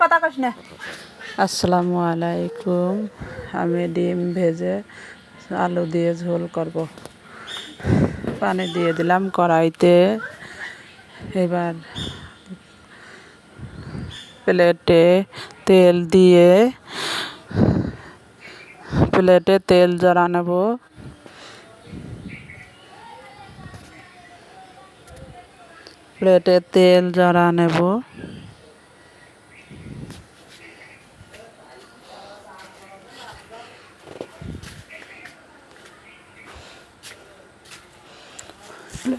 কথা কস না। আসসালামু আলাইকুম। আমি ডিম ভেজে আলু দিয়ে ঝোল করব। পানি দিয়ে দিলাম কড়াইতে। এবার প্লেটে তেল দিয়ে প্লেটে তেল জড়া নেব প্লেটে তেল জড়া নেব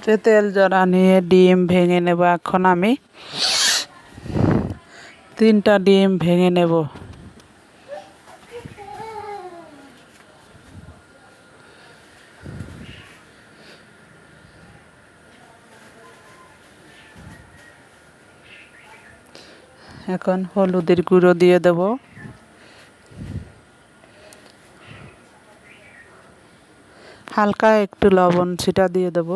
প্লেটে তেল জড়া নিয়ে ডিম ভেঙে নেব এখন আমি। তিনটা ডিম ভেঙে নেব। এখন হলুদের গুঁড়ো দিয়ে দেব। হালকা একটু লবণ ছিটা দিয়ে দেব।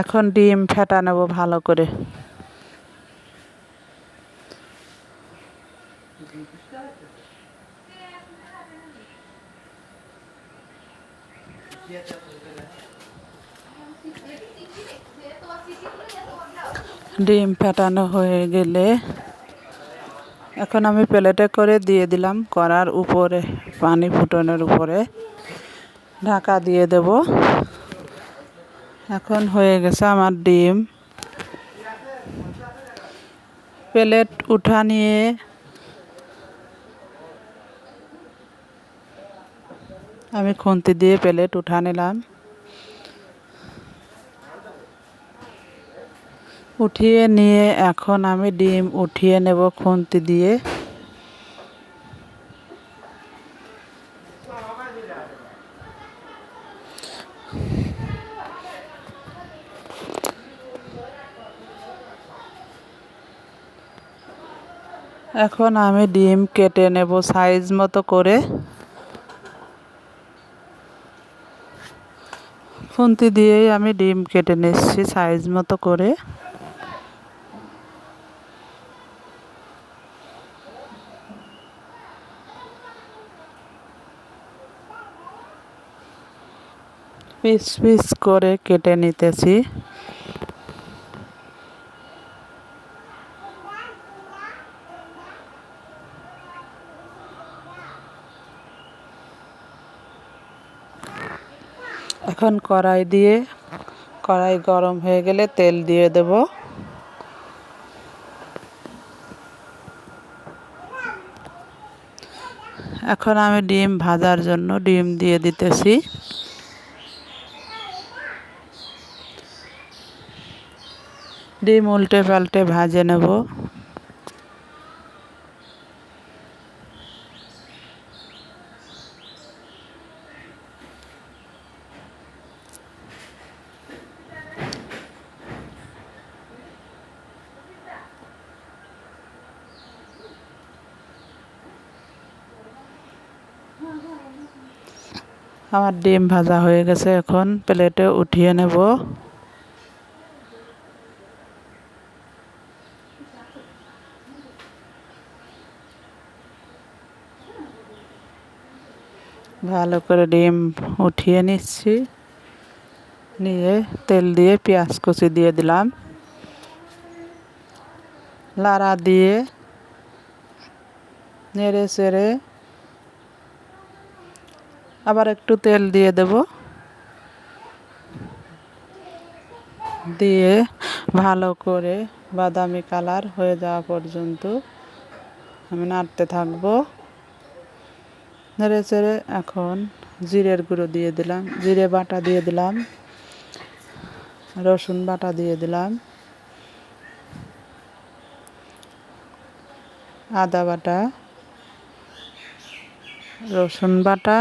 এখন ডিম ফেটা নেব ভালো করে। ডিম ফেটানো হয়ে গেলে এখন আমি প্লেটে করে দিয়ে দিলাম কড়ার উপরে, পানি ফুটানোর উপরে। ঢাকা দিয়ে দেব। এখন হয়ে গেছে আমার ডিম। প্লেট উঠা নিয়ে আমি খুন্তি দিয়ে প্লেট উঠা নিলাম। উঠিয়ে নিয়ে এখন আমি ডিম উঠিয়ে নেব খুন্তি দিয়ে। এখন আমি ডিম কেটে নেব সাইজ মতো করে। খুন্তি দিয়েই আমি ডিম কেটে নিচ্ছি সাইজ মতো করে। পিস পিস করে কেটে নিতেছি। এখন কড়াই দিয়ে, কড়াই গরম হয়ে গেলে তেল দিয়ে দেব। এখন আমি ডিম ভাজার জন্য ডিম দিয়ে দিতেছি। ডিম উল্টে পাল্টে ভাজে নেব। আমার ডিম ভাজা হয়ে গেছে এখন প্লেটে উঠিয়ে নেব। ভালো করে ডিম উঠিয়ে নিচ্ছি। নিয়ে তেল দিয়ে পেঁয়াজ কুচি দিয়ে দিলাম। লাড়া দিয়ে নেড়ে চেড়ে আবার একটু তেল দিয়ে দেব। দিয়ে ভালো করে বাদামি কালার হয়ে যাওয়া পর্যন্ত আমি নাড়তে থাকব। নেড়ে চেড়ে এখন জিরের গুঁড়ো দিয়ে দিলাম, জিরে বাটা দিয়ে দিলাম, রসুন বাটা দিয়ে দিলাম, আদা বাটা, রসুন বাটা,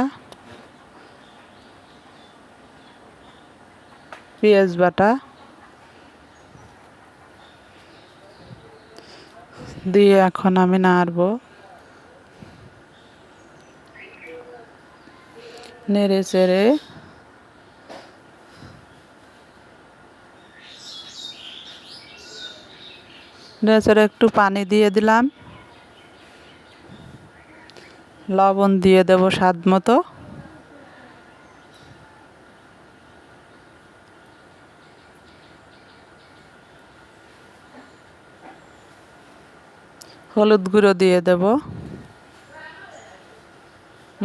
পেঁয়াজ বাটা, দিয়ে এখন আমি নাড়বো। নেড়ে চেড়ে নেচেরে একটু পানি দিয়ে দিলাম। লবণ দিয়ে দেব স্বাদ মতো। হলুদ গুঁড়ো দিয়ে দেব।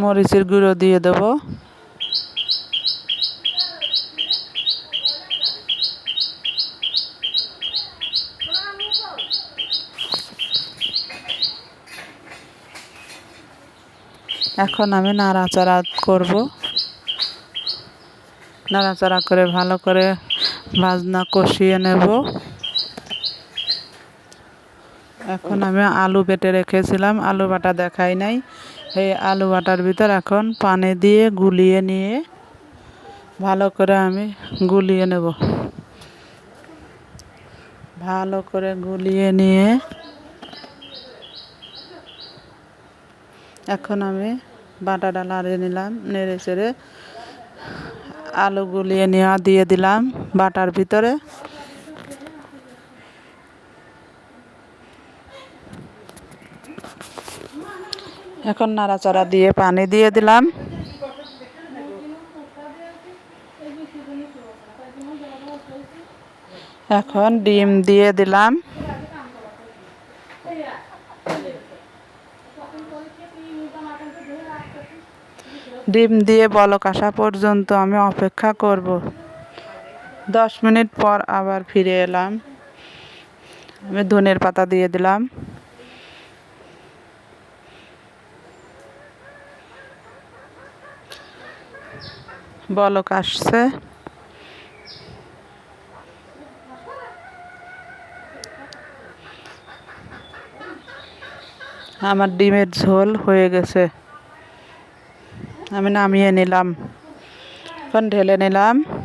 মরিচের গুঁড়ো দিয়ে দেব। এখন আমি নাড়াচাড়া করব। নাড়াচাড়া করে ভালো করে ভাজনা কষিয়ে নেব। এখন আমি আলু বেটে রেখেছিলাম, আলু বাটা দেখাই নাই। এই আলু বাটার ভিতর এখন পানি দিয়ে গুলিয়ে নিয়ে ভালো করে আমি গুলিয়ে নেব। ভালো করে গুলিয়ে নিয়ে এখন আমি বাটাটা নাড়িয়ে নিলাম, নেড়ে চেড়ে আলু গুলিয়ে নেওয়া দিয়ে দিলাম বাটার ভিতরে। এখন নাড়াচাড়া দিয়ে পানি দিয়ে দিলাম। এখন ডিম দিয়ে দিলাম। ডিম দিয়ে বলক আসা পর্যন্ত আমি অপেক্ষা করব। দশ মিনিট পর আবার ফিরে এলাম। আমি ধনের পাতা দিয়ে দিলাম। বলক আসছে। আমার ডিমের ঝোল হয়ে গেছে। আমি নামিয়ে নিলাম। এখন ঢেলে নিলাম।